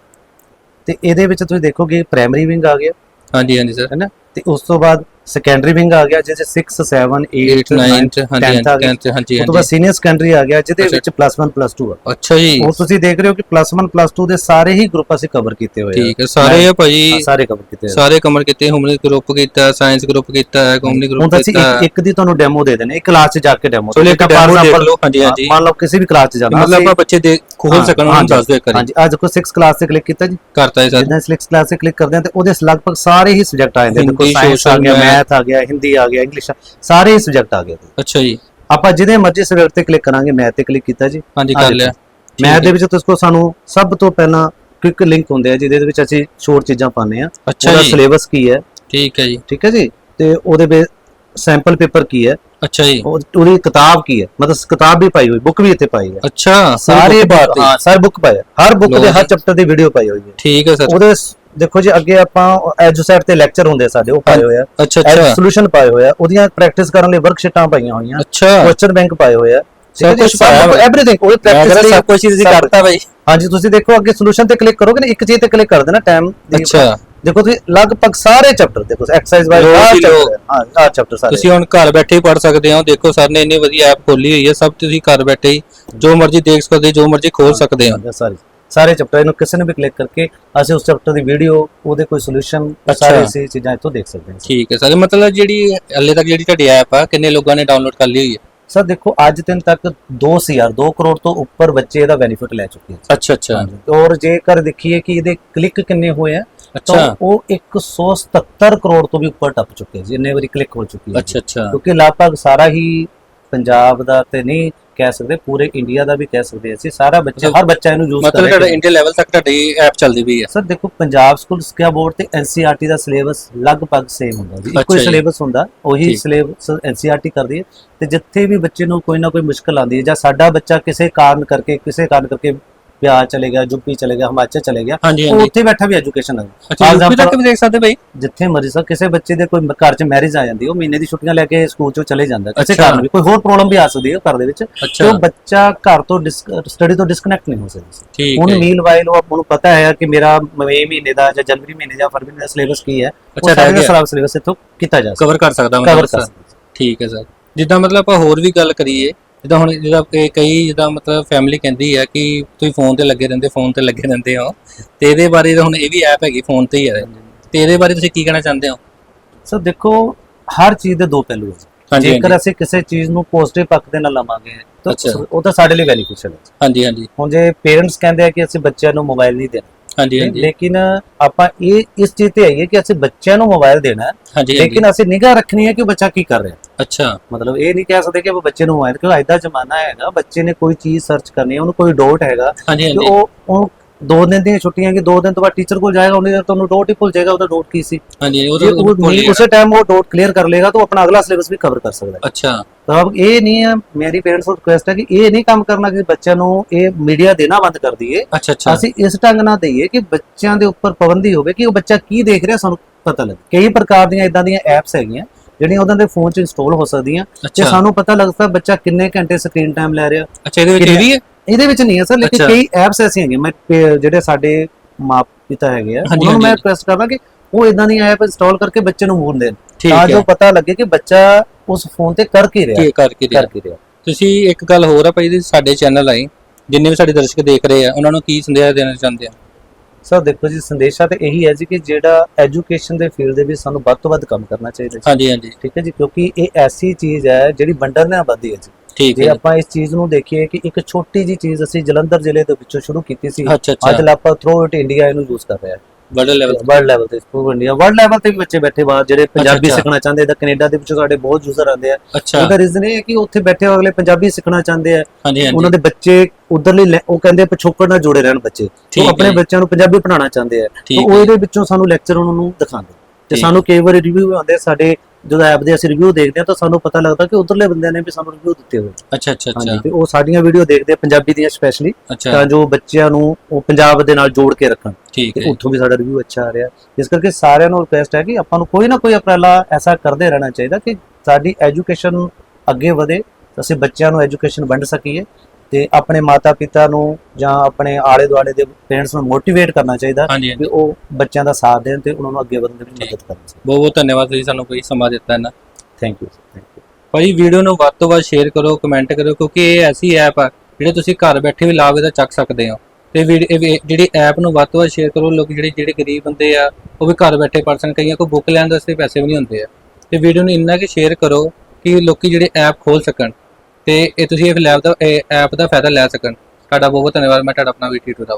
ਤੇ ਇਹਦੇ ਵਿੱਚ ਤੁਸੀਂ ਦੇਖੋਗੇ ਪ੍ਰਾਇਮਰੀ ਵਿੰਗ ਆ ਗਿਆ। ਹਾਂਜੀ ਹਾਂਜੀ ਸਰ ਹੈ ਨਾ? ਤੇ ਉਸ ਤੋਂ ਬਾਅਦ ਸੈਕੰਡਰੀ ਵਿੰਗ ਆ ਗਿਆ ਜਿਹਦੇ 6 7 8 8 9 ਹਾਂਜੀ 10th ਆ ਹਾਂਜੀ ਗਿਆ। 10th ਹਾਂਜੀ ਉਸ ਤੋਂ ਬਾਅਦ ਹਾਂਜੀ। ਸੀਨੀਅਰ ਸੈਕੰਡਰੀ ਆ ਗਿਆ ਜਿਹਦੇ। ਵਿੱਚ ਪਲੱਸ 1 ਪਲੱਸ 2 ਆ। ਅੱਛਾ ਜੀ। ਉਹ ਤੁਸੀਂ ਦੇਖ ਰਹੇ ਹੋ ਕਿ ਪਲੱਸ 1 ਪਲੱਸ 2 ਦੇ ਸਾਰੇ ਹੀ ਗਰੁੱਪ ਅਸੀਂ ਕਵਰ ਕੀਤੇ ਹੋਏ ਆ। ਠੀਕ ਹੈ ਸਾਰੇ ਆ ਭਾਜੀ ਸਾਰੇ ਕਵਰ ਕੀਤੇ ਆ। ਸਾਰੇ ਕਮਰ ਕੀਤੇ ਹਿਊਮਨ ਗਰੁੱਪ ਕੀਤਾ ਸਾਇੰਸ ਗਰੁੱਪ ਕੀਤਾ ਕਮਿਊਨਿਟੀ ਹੁਣ ਗਰੁੱਪ ਕੀਤਾ। ਇੱਕ ਇੱਕ ਦੀ ਤੁਹਾਨੂੰ ਡੈਮੋ ਦੇ ਦੇਣੇ ਇੱਕ ਕਲਾਸ 'ਚ ਜਾ ਕੇ ਡੈਮੋ ਚਲੋ ਇੱਕ demo ਦੇਖ ਲਓ, ਹਾਂਜੀ, ਹਾਂਜੀ। ਮੰਨ ਲਓ ਕਿਸੇ ਵੀ ਕਲਾਸ 'ਚ ਜਾਣਾ। ਮਤਲਬ ਆਪਾਂ ਬੱਚੇ ਦੇ ਖੋਲ ਸਕਣ ਉਹਨਾਂ ਨੂੰ ਦੱਸ ਦਿਓ ਇੱਕ ਵਾਰੀ। ਹਾਂਜੀ ਅੱਜ ਕੋ 6 ਕਲਾਸ ਤੇ ਕਲਿੱਕ ਕੀਤਾ ਜੀ। ਕਰਤਾ ਹੈ ਸਰ। ਜਿੱਦਾਂ 6 ਕਲਾਸ ਤੇ ਕਲਿੱਕ ਕਰਦੇ ਹਾਂ ਤੇ ਉਹਦੇ ਲਗਭਗ ਸਾਰੇ ਹੀ ਸਬਜੈਕਟ ਆ ਜਾਂਦੇ ਹਿੰਦੀ, ਦੇਖੋ ਸਾਇੰਸ ਆ ਗਿਆ ਮੈਥ ਆ ਗਿਆ ਹਿੰਦੀ ਆ ਗਿਆ ਇੰਗਲਿਸ਼ ਸਾਰੇ ਸਬਜੈਕਟ ਆ ਗਏ। ਅੱਛਾ ਜੀ। ਆਪਾਂ ਜਿਹਦੇ ਮਰਜ਼ੀ ਸਬਜੈਕਟ ਤੇ ਕਲਿੱਕ ਕਰਾਂਗੇ ਮੈਥ ਤੇ ਕਲਿੱਕ ਕੀਤਾ ਜੀ। ਹਾਂਜੀ ਕਰ। ਲਿਆ। ਮੈਥ ਦੇ ਵਿੱਚ ਤੁਸੀਂ ਕੋ ਸਾਨੂੰ ਸਭ ਤੋਂ ਪਹਿਲਾਂ ਕੁਇਕ ਲਿੰਕ ਹੁੰਦੇ ਆ ਜਿਹਦੇ ਵਿੱਚ ਅਸੀਂ ਸ਼ੋਰਟ ਚੀਜ਼ਾਂ ਪਾਉਂਦੇ ਆ ਅੱਛਾ ਉਹਦਾ ਜੀ। ਸਿਲੇਬਸ ਕੀ ਹੈ? ਠੀਕ ਹੈ ਜੀ। ਠੀਕ ਹੈ ਜੀ? ਤੇ ਉਹਦੇ ਵਿੱਚ ਸੈਂਪਲ ਪੇਪਰ ਕੀ ਹੈ? ਅੱਛਾ ਜੀ। ਉਹ- ਉਹਦੀ ਕਿਤਾਬ ਕੀ ਹੈ? ਮਤਲਬ ਕਿਤਾਬ ਵੀ ਪਾਈ ਹੋਈ ਬੁੱਕ ਵੀ ਇੱਥੇ ਪਾਈ ਹੈ। ਅੱਛਾ ਸਾਰੇ ਬਾਤ ਹਾਂ ਸਾਰੇ ਬੁੱਕ ਪਾਏ ਆ। ਹਰ ਬੁੱਕ ਦੇ ਹਰ। ਚੈਪਟਰ ਦੀ ਵੀਡੀਓ ਪਾਈ ਹੋਈ ਹੈ। ਠੀਕ ਹੈ ਸਰ ਉਹਦੇ ਦੇਖੋ ਜੀ ਅੱਗੇ ਆਪਾਂ ਐਜੂਸੈਟ ਤੇ ਲੈਕਚਰ ਹੁੰਦੇ ਸਾਡੇ ਉਹ ਪਾਏ ਹੋਏ ਆ। ਅੱਛਾ ਅੱਛਾ। ਸੋਲੂਸ਼ਨ ਪਾਏ ਹੋਏ ਆ। ਉਹਦੀਆਂ ਪ੍ਰੈਕਟਿਸ ਕਰਨ ਲਈ ਵਰਕਸ਼ੀਟਾਂ ਪਾਈਆਂ ਹੋਈਆਂ। ਅੱਛਾ। ਕੁਐਸਚਨ ਬੈਂਕ ਪਾਏ ਹੋਏ ਆ। ਸਭ ਕੁਛ ਪਾਇਆ ਹੋਇਆ। ਐਵਰੀਥਿੰਗ ਉਹ ਮੈਂ ਪ੍ਰੈਕਟਿਸ ਕਹਿੰਦਾ ਲਈ ਸਭ ਕੁਝ ਤੁਸੀਂ ਸਭ ਕੁਛ। ਕਰਤਾ ਬਾਈ। ਹਾਂਜੀ ਤੁਸੀਂ ਦੇਖੋ ਅੱਗੇ ਸੋਲੂਸ਼ਨ ਤੇ ਕਲਿੱਕ ਕਰੋਗੇ ਨਾ ਇੱਕ ਚੀਜ਼ ਤੇ ਕਲਿੱਕ ਕਰ ਦੇਣਾ ਟਾਈਮ ਅੱਛਾ। ਦੇਖੋ ਤੁਸੀਂ ਲਗਭਗ ਸਾਰੇ ਚੈਪਟਰ ਦੇਖੋ ਐਕਸਰਸਾਈਜ਼ ਵਾਈਜ਼ ਲੋ ਆਹ ਜੀ, ਲੋ। chapter ਹੈ, ਹਾਂ ਆਹ ਚੈਪਟਰ ਸਾਰੇ। ਤੁਸੀਂ ਹੁਣ ਘਰ ਬੈਠੇ ਹੀ ਪੜ ਸਕਦੇ ਹੋ। ਦੇਖੋ ਸਰ ਨੇ ਇੰਨੀ ਵਧੀਆ ਐਪ ਖੋਲੀ ਹੋਈ ਹੈ ਸਭ ਤੁਸੀਂ ਘਰ ਬੈਠੇ ਹੀ ਜੋ ਮਰਜ਼ੀ ਦੇਖ ਸਕਦੇ ਜੋ ਮਰਜ਼ੀ ਖੋਲ ਸਕਦੇ ਹੋ ਹਾਂ, ਸਾਰੇ। ਸਾਰੇ ਚੈਪਟਰ ਇਹਨੂੰ ਕਿਸੇ ਨੇ ਵੀ ਕਲਿੱਕ ਕਰਕੇ ਅਸੀਂ ਉਸ ਚੈਪਟਰ ਦੀ ਵੀਡੀਓ ਉਹਦੇ ਕੋਈ ਸੋਲੂਸ਼ਨ। ਸਾਰੇ ਅਸੀਂ ਚੀਜ਼ਾਂ ਇੱਥੋਂ ਦੇਖ ਸਕਦੇ ਹਾਂ ਠੀਕ ਹੈ ਸਰ ਮਤਲਬ ਜਿਹੜੀ ਹਲੇ ਤੱਕ ਜਿਹੜੀ ਤੁਹਾਡੀ ਐਪ ਆ ਕਿੰਨੇ ਲੋਕਾਂ ਨੇ ਡਾਊਨਲੋਡ ਕਰ ਲਈ ਹੋਈ ਹੈ? ਸਰ ਦੇਖੋ ਅੱਜ ਦਿਨ ਤੱਕ 2 ਸੀਆਰ 2 ਕਰੋੜ ਤੋਂ ਉੱਪਰ ਬੱਚੇ ਇਹਦਾ ਬੈਨੀਫਿਟ ਲੈ ਚੁੱਕੇ ਹਨ ਅੱਛਾ ਅੱਛਾ। ਔਰ ਜੇਕਰ ਦੇਖੀਏ ਕਿ ਇਹਦੇ ਕਲਿੱਕ ਕਿੰਨੇ ਹੋਏ ਆ ਤਾਂ ਅੱਛਾ। ਉਹ 177 ਕਰੋੜ ਤੋਂ ਵੀ ਉੱਪਰ ਟੱਪ ਚੁੱਕੇ ਜੀ ਇੰਨੇ ਵਾਰੀ ਕਲਿੱਕ ਹੋ ਚੁੱਕੀ ਹੈ ਅੱਛਾ ਅੱਛਾ। ਕਿਉਂਕਿ ਲਗਭਗ ਸਾਰਾ ਹੀ ਪੰਜਾਬ ਦਾ ਤੇ ਨਹੀਂ ਕਹਿ ਸਕਦੇ ਪੂਰੇ ਇੰਡੀਆ ਦਾ ਵੀ ਕਹਿ ਸਕਦੇ ਅਸੀਂ। ਸਾਰਾ ਬੱਚਾ ਹਰ ਬੱਚਾ ਇਹਨੂੰ ਯੂਜ਼ ਕਰ ਮਤਲਬ ਤੁਹਾਡਾ ਇੰਡੀਆ ਲੈਵਲ ਤੱਕ ਤੁਹਾਡੀ ਐਪ ਚੱਲਦੀ ਪਈ ਹੈ। ਸਰ ਦੇਖੋ ਪੰਜਾਬ ਸਕੂਲ ਸਿੱਖਿਆ ਬੋਰਡ ਤੇ ਐਨਸੀਆਰਟੀ ਦਾ ਸਿਲੇਬਸ ਲਗਭਗ ਸੇਮ ਹੁੰਦਾ ਜੀ। ਇੱਕੋ ਹੀ। ਸਿਲੇਬਸ ਹੁੰਦਾ ਉਹੀ। ਸਿਲੇਬਸ ਐਨਸੀਆਰਟੀ ਕਰਦੀ ਹੈ। ਤੇ ਜਿੱਥੇ ਵੀ ਬੱਚੇ ਨੂੰ ਕੋਈ ਨਾ ਕੋਈ ਮੁਸ਼ਕਲ ਆਉਂਦੀ ਹੈ ਜਾਂ ਸਾਡਾ ਬੱਚਾ ਕਿਸੇ ਕਾਰਨ ਕਰਕੇ ਕਿਸੇ ਕਾਰਨ ਕਰਕੇ ਬਿਹਾਰ ਚਲੇ ਗਿਆ ਯੂਪੀ ਚਲੇ ਗਿਆ ਹਿਮਾਚਲ ਚਲੇ ਗਿਆ। ਹਾਂਜੀ ਉਹ ਹਾਂਜੀ। ਉੱਥੇ ਬੈਠਾ ਵੀ ਐਜੂਕੇਸ਼ਨ ਹੈ ਅੱਛਾ ਯੂਪੀ ਤੱਕ ਵੀ ਦੇਖ ਸਕਦੇ ਬਈ? ਜਿੱਥੇ ਮਰਜ਼ੀ ਸਰ ਕਿਸੇ ਬੱਚੇ ਦੇ ਕੋਈ ਘਰ 'ਚ ਮੈਰਿਜ ਆ ਜਾਂਦੀ ਹੈ, ਉਹ ਮਹੀਨੇ ਦੀ ਛੁੱਟੀਆਂ ਲੈ ਕੇ ਸਕੂਲ 'ਚੋਂ ਚਲੇ ਜਾਂਦਾ ਕਿਸੇ ਅੱਛਾ। ਕਾਰਨ ਵੀ। ਕੋਈ ਹੋਰ ਪ੍ਰੋਬਲਮ ਵੀ ਆ ਸਕਦੀ ਹੈ ਘਰ ਦੇ ਵਿੱਚ ਤੇ ਅੱਛਾ। ਉਹ ਬੱਚਾ ਘਰ ਤੋਂ ਸਟੱਡੀ ਤੋਂ ਡਿਸਕਨੈਕਟ ਨਹੀਂ ਹੋ ਸਕਦਾ ਠੀਕ ਹੁਣ ਹੈ। ਮੀਲ ਵਾਈਲ ਉਹ ਆਪਾਂ ਨੂੰ ਪਤਾ ਹੈ ਕਿ ਮੇਰਾ ਮਈ ਮਹੀਨੇ ਦਾ ਜਾਂ ਜਨਵਰੀ ਮਹੀਨੇ ਜਾਂ ਫਰਵਰੀ ਦਾ ਸਿਲੇਬਸ ਕੀ ਹੈ ਉਹ ਅੱਛਾ, ਰਹਿ ਸਾਰੇ ਗਿਆ। ਸਾਰਾ ਸਿਲੇਬਸ ਇੱਥੋਂ ਕੀਤਾ ਜਾ ਸਕਦਾ। ਕਵਰ ਕਰ ਸਕਦਾ ਕਵਰ ਕਰ ਸਕਦਾ। ਠੀਕ ਹੈ ਸਰ। ਜਿੱਦਾਂ ਮਤਲਬ ਆਪਾਂ ਹੋਰ ਵੀ ਗੱਲ ਕਰੀਏ ਜਿੱਦਾਂ ਹੁਣ ਜਿਹਦਾ ਕਿ ਕਈ ਜਿੱਦਾਂ ਮਤਲਬ ਫੈਮਿਲੀ ਕਹਿੰਦੀ ਹੈ ਕਿ ਤੁਸੀਂ ਫੋਨ ਤੇ ਲੱਗੇ ਰਹਿੰਦੇ ਫੋਨ ਤੇ ਲੱਗੇ ਰਹਿੰਦੇ ਹੋ। ਤੇ ਇਹਦੇ ਬਾਰੇ ਹੁਣ ਇਹ ਵੀ ਐਪ ਹੈਗੀ ਫੋਨ ਤੇ ਹੀ ਹੈ ਤੇ ਇਹਦੇ ਬਾਰੇ ਤੁਸੀਂ ਕੀ ਕਹਿਣਾ ਚਾਹੁੰਦੇ ਹੋ? ਸੋ ਦੇਖੋ ਹਰ ਚੀਜ਼ ਦੇ ਦੋ ਪਹਿਲੂ ਹੈ ਜੇਕਰ ਅਸੀਂ ਕਿਸੇ ਚੀਜ਼ ਨੂੰ ਪੋਜ਼ਿਟਿਵ ਪੱਖ ਦੇ ਨਾਲ ਲਵਾਂਗੇ ਤਾਂ। ਉਹ ਤਾਂ ਸਾਡੇ ਲਈ ਬੈਨੀਫੀਸ਼ੀਅਲ ਹੈ ਹਾਂਜੀ ਹਾਂਜੀ। ਹੁਣ ਜੇ ਪੇਰੈਂਟਸ ਕਹਿੰਦੇ ਆ ਕਿ ਅਸੀਂ ਬੱਚਿਆਂ ਨੂੰ ਮੋਬਾਈਲ ਨਹੀਂ ਦੇਣਾ ਹਾਂਜੀ ਹਾਂਜੀ। ਲੇਕਿਨ ਆਪਾਂ ਇਹ ਇਸ ਚੀਜ਼ ਤੇ ਆਈਏ ਕਿ ਅਸੀਂ ਬੱਚਿਆਂ ਨੂੰ ਮੋਬਾਈਲ ਦੇਣਾ ਲੇਕਿਨ ਅਸੀਂ ਨਿਗਾਹ ਰੱਖਣੀ ਹੈ ਕਿ ਬੱਚਾ ਕੀ ਕਰ ਰਿਹਾ। ਅੱਛਾ। ਮਤਲਬ ਇਹ ਨਹੀਂ ਕਹਿ ਸਕਦੇ ਕਿ ਆਪਾਂ ਬੱਚੇ ਨੂੰ ਮੋਬਾਈਲ ਕਿਉਂਕਿ ਅੱਜ ਦਾ ਜ਼ਮਾਨਾ ਹੈਗਾ ਬੱਚੇ ਨੇ ਕੋਈ ਚੀਜ਼ ਸਰਚ ਕਰਨੀ ਹੈ ਉਹਨੂੰ ਕੋਈ ਡਾਊਟ ਹੈਗਾ ਹਾਂਜੀ ਉਹ ਉਹ ਦੋ ਦਿਨ ਦੀਆਂ ਛੁੱਟੀਆਂ ਕਿ ਦੋ ਦਿਨ ਤੋਂ ਬਾਅਦ ਟੀਚਰ ਕੋਲ ਜਾਏਗਾ ਉਹਨੇ ਦੇਰ ਤੁਹਾਨੂੰ ਡਾਊਟ ਹੀ ਭੁੱਲ ਜਾਏਗਾ ਉਹਦਾ ਡਾਊਟ ਕੀ ਸੀ? ਹਾਂਜੀ ਉਹ ਉਹ। ਉਸੇ ਟਾਈਮ ਉਹ ਡਾਊਟ ਕਲੀਅਰ ਕਰ ਲੇਗਾ ਤਾਂ ਉਹ ਆਪਣਾ ਅਗਲਾ ਸਿਲੇਬਸ ਵੀ ਕਵਰ ਕਰ ਸਕਦਾ ਹੈ। ਅੱਛਾ। ਤਾਂ ਇਹ ਨਹੀਂ ਹੈ ਮੇਰੀ ਪੇਰੈਂਟਸ ਨੂੰ ਰਿਕੁਐਸਟ ਹੈ ਕਿ ਇਹ ਨਹੀਂ ਕੰਮ ਕਰਨਾ ਕਿ ਬੱਚਿਆਂ ਨੂੰ ਇਹ ਮੀਡੀਆ ਦੇਣਾ ਬੰਦ ਕਰ ਦਈਏ। ਅੱਛਾ ਅੱਛਾ। ਅਸੀਂ ਇਸ ਢੰਗ ਨਾਲ ਦਈਏ ਕਿ ਬੱਚਿਆਂ ਦੇ ਉੱਪਰ ਪਾਬੰਦੀ ਹੋਵੇ ਕਿ ਉਹ ਬੱਚਾ ਕੀ ਦੇਖ ਰਿਹਾ ਸਾਨੂੰ ਪਤਾ ਲੱਗੇ। ਕਈ ਪ੍ਰਕਾਰ ਦੀਆਂ ਇਦਾਂ ਦੀਆਂ ਐਪਸ ਹੈਗੀਆਂ ਜਿਹੜੀਆਂ ਉਹਨਾਂ ਦੇ ਫੋਨ 'ਚ ਇੰਸਟਾਲ ਹੋ ਸਕਦੀਆਂ। ਤੇ ਸਾਨੂੰ ਪਤਾ ਲੱਗਦਾ ਬੱਚਾ ਕਿੰਨੇ ਘੰਟੇ ਸਕਰੀਨ ਟਾਈਮ ਲੈ ਰਿਹਾ। ਅੱਛਾ ਇਹਦੇ ਵਿੱਚ ਇਹ ਵੀ ਹੈ? ਇਹਦੇ ਵਿੱਚ ਨਹੀਂ ਹੈ ਸਰ ਲੇਕਿਨ। ਕਈ ਐਪਸ ਐਸੀਆਂ ਹੈਗੀਆਂ। ਮੈਂ ਜਿਹੜੇ ਸਾਡੇ ਮਾਪ ਪਿਤਾ ਹੈਗੇ ਆ ਉਹਨਾਂ ਨੂੰ ਮੈਂ ਹਾਂਜੀ। ਰਿਕੁਐਸਟ ਕਰਦਾ ਕਿ ਉਹ ਇਦਾਂ ਦੀਆਂ ਐਪ ਇੰਸਟਾਲ ਕਰਕੇ ਬੱਚੇ ਨੂੰ ਮੂਲ ਦੇਣ। ਤਾਂ ਜੋ ਪਤਾ ਲੱਗੇ ਕਿ ਬੱਚਾ ਉਸ ਫੋਨ ਤੇ ਕਰ ਕੀ ਰਿਹਾ ਕੀ ਕਰ ਕੀ ਰਿਹਾ। ਤੁਸੀਂ ਇੱਕ ਗੱਲ ਹੋਰ ਆ ਭਾਈ ਸਾਡੇ ਚੈਨਲ ਆਈ। ਜਿੰਨੇ ਵੀ ਸਾਡੇ ਦਰਸ਼ਕ ਦੇਖ ਰਹੇ ਆ ਉਹਨਾਂ ਨੂੰ ਕੀ ਸੰਦੇਸ਼ ਦੇਣਾ ਚਾਹੁੰਦੇ ਆ? ਸਰ ਦੇਖੋ ਜੀ ਸੰਦੇਸ਼ਾ ਤੇ ਇਹੀ ਹੈ ਜੀ ਕਿ ਜਿਹੜਾ ਐਜੂਕੇਸ਼ਨ ਦੇ ਫੀਲਡ ਦੇ ਵਿੱਚ ਸਾਨੂੰ ਵੱਧ ਤੋਂ ਵੱਧ ਕੰਮ ਕਰਨਾ ਚਾਹੀਦਾ ਜੀ। ਹਾਂਜੀ ਹਾਂਜੀ। ਠੀਕ ਹੈ ਜੀ ਕਿਉਂਕਿ ਇਹ ਐਸੀ ਚੀਜ਼ ਹੈ ਜਿਹੜੀ ਵੰਡਰ ਨਾਲ ਵੱਧਦੀ ਹੈ ਜੀ। ਠੀਕ ਜੇ ਹੈ ਆਪਾਂ ਇਸ ਚੀਜ਼ ਨੂੰ ਦੇਖੀਏ ਕਿ ਇੱਕ ਛੋਟੀ ਜੀ ਚੀਜ਼ ਅਸੀਂ ਜਲੰਧਰ ਜ਼ਿਲ੍ਹੇ ਦੇ ਵਿੱਚੋਂ ਸ਼ੁਰੂ ਕੀਤੀ ਸੀ ਅੱਜ ਆਪਾਂ ਥਰੂ ਆਊਟ ਇੰਡੀਆ ਇਹਨੂੰ ਯੂਜ਼ ਕਰ ਰਿਹਾ ਹੈ। ਬੜੇ ਲੈਵਲ ਵਰਲਡ ਲੈਵਲ ਤੇ ਥਰੂ ਇੰਡੀਆ ਵਰਲਡ ਲੈਵਲ ਤੇ ਵੀ ਬੱਚੇ ਬੈਠੇ ਬਾਹਰ ਜਿਹੜੇ ਪੰਜਾਬੀ। ਸਿੱਖਣਾ ਚਾਹੁੰਦੇ ਤਾਂ ਕੈਨੇਡਾ ਦੇ ਵਿੱਚੋਂ ਸਾਡੇ ਬਹੁਤ ਯੂਜ਼ਰ ਆਉਂਦੇ ਆ। ਉਹਦਾ ਰੀਜ਼ਨ ਇਹ ਹੈ ਕਿ ਉੱਥੇ ਬੈਠੇ ਅਗਲੇ ਪੰਜਾਬੀ ਸਿੱਖਣਾ ਚਾਹੁੰਦੇ ਆ। ਉਹਨਾਂ ਦੇ ਬੱਚੇ ਉਧਰਲੀ ਉਹ ਕਹਿੰਦੇ ਪਿਛੋਕੜ ਨਾਲ ਜੁੜੇ ਰਹਿਣ ਬੱਚੇ। ਉਹ ਆਪਣੇ। ਬੱਚਿਆਂ ਨੂੰ ਪੰਜਾਬੀ ਪੜ੍ਹਾਉਣਾ ਚਾਹੁੰਦੇ ਆ। ਉਹ ਇਹਦੇ ਵਿੱਚੋਂ ਸਾਨੂੰ ਲੈਕਚਰ ਉਹਨਾਂ ਨੂੰ ਦਿਖਾਉਂਦੇ। ਤੇ। ਸਾਨੂੰ ਕਈ ਵਾਰੀ ਰਿਵਿਊ ਆਉਂਦੇ ਸਾਡੇ ਜਦੋਂ ਐਪ ਦੇ ਅਸੀਂ ਰਿਵਿਊ ਦੇਖਦੇ ਆ ਤਾਂ ਸਾਨੂੰ ਪਤਾ ਲੱਗਦਾ ਕਿ ਉਧਰਲੇ ਬੰਦਿਆਂ ਨੇ ਵੀ ਸਾਨੂੰ ਰਿਵਿਊ ਦਿੱਤੇ ਹੋਏ। ਅੱਛਾ ਅੱਛਾ ਹਾਂਜੀ ਅੱਛਾ ਤੇ ਉਹ ਸਾਡੀਆਂ ਵੀਡੀਓ ਦੇਖਦੇ ਆ ਪੰਜਾਬੀ ਦੀਆਂ ਸਪੈਸ਼ਲੀ ਤਾਂ ਜੋ ਬੱਚਿਆਂ ਨੂੰ ਉਹ ਪੰਜਾਬ ਦੇ ਨਾਲ ਜੋੜ ਕੇ ਰੱਖਣ। ਠੀਕ ਤੇ ਹੈ। ਉੱਥੋਂ ਵੀ ਸਾਡਾ ਰਿਵਿਊ ਅੱਛਾ ਆ ਰਿਹਾ। ਇਸ ਕਰਕੇ ਸਾਰਿਆਂ ਨੂੰ ਰਿਕੁਐਸਟ ਹੈ ਕਿ ਆਪਾਂ ਨੂੰ ਕੋਈ ਨਾ ਕੋਈ ਉਪਰਾਲਾ ਐਸਾ ਕਰਦੇ ਰਹਿਣਾ ਚਾਹੀਦਾ ਕਿ ਸਾਡੀ ਐਜੂਕੇਸ਼ਨ ਅੱਗੇ ਵਧੇ ਅਸੀਂ ਬੱਚਿਆਂ ਨੂੰ ਐਜੂਕੇਸ਼ਨ ਵੰਡ ਸਕੀਏ। ਤੇ ਆਪਣੇ ਮਾਤਾ ਪਿਤਾ ਨੂੰ ਜਾਂ ਆਪਣੇ ਆਲੇ ਦੁਆਲੇ ਦੇ ਪੇਰੈਂਟਸ ਨੂੰ ਮੋਟੀਵੇਟ ਕਰਨਾ ਚਾਹੀਦਾ ਹਾਂਜੀ ਹਾਂਜੀ। ਕਿ ਉਹ ਬੱਚਿਆਂ ਦਾ ਸਾਥ ਦੇਣ ਤੇ ਉਹਨਾਂ ਨੂੰ ਅੱਗੇ ਵਧਣ ਦੇ ਵਿੱਚ। ਮਦਦ ਕਰਨ। ਬਹੁਤ ਬਹੁਤ ਧੰਨਵਾਦ ਤੁਸੀਂ ਸਾਨੂੰ ਕੋਈ ਸਮਾਂ ਦਿੱਤਾ ਨਾ ਥੈਂਕ ਯੂ ਥੈਂਕ ਯੂ ਭਾਈ ਵੀਡੀਓ ਨੂੰ ਵੱਧ ਤੋਂ ਵੱਧ ਸ਼ੇਅਰ ਕਰੋ ਕਮੈਂਟ ਕਰੋ ਕਿਉਂਕਿ ਇਹ ਐਸੀ ਐਪ ਆ ਜਿਹੜੇ ਤੁਸੀਂ ਘਰ ਬੈਠੇ ਵੀ ਲਾਭ ਇਹਦਾ ਚੱਕ ਸਕਦੇ ਹੋ। ਤੇ ਵੀਡ- ਇਹ ਵੀ- ਜਿਹੜੀ ਐਪ ਨੂੰ ਵੱਧ ਤੋਂ ਵੱਧ ਸ਼ੇਅਰ ਕਰੋ ਲੋਕ ਜਿਹੜੇ ਜਿਹੜੇ ਗਰੀਬ ਬੰਦੇ ਆ ਉਹ ਵੀ ਘਰ ਬੈਠੇ ਪੜ੍ਹ ਸਕਣ। ਕਈਆਂ ਕੋਲ ਬੁੱਕ ਲੈਣ ਵਾਸਤੇ ਪੈਸੇ ਵੀ ਨਹੀਂ ਹੁੰਦੇ ਆ। ਤੇ ਵੀਡੀਓ ਨੂੰ ਇੰਨਾ ਕਿ ਸ਼ੇਅਰ ਕਰੋ ਕਿ ਲੋਕੀ ਜਿਹੜੇ ਐਪ ਖੋਲ ਸਕਣ। ਤੇ ਇਹ ਤੁਸੀਂ ਇਹ ਲੈਬ ਦਾ ਐਪ ਦਾ ਫਾਇਦਾ ਲੈ ਸਕਣ। ਤੁਹਾਡਾ ਬਹੁਤ ਬਹੁਤ ਧੰਨਵਾਦ, ਮੈਂ ਤੁਹਾਡਾ ਆਪਣਾ ਵੀਡੀਓ ਦਾ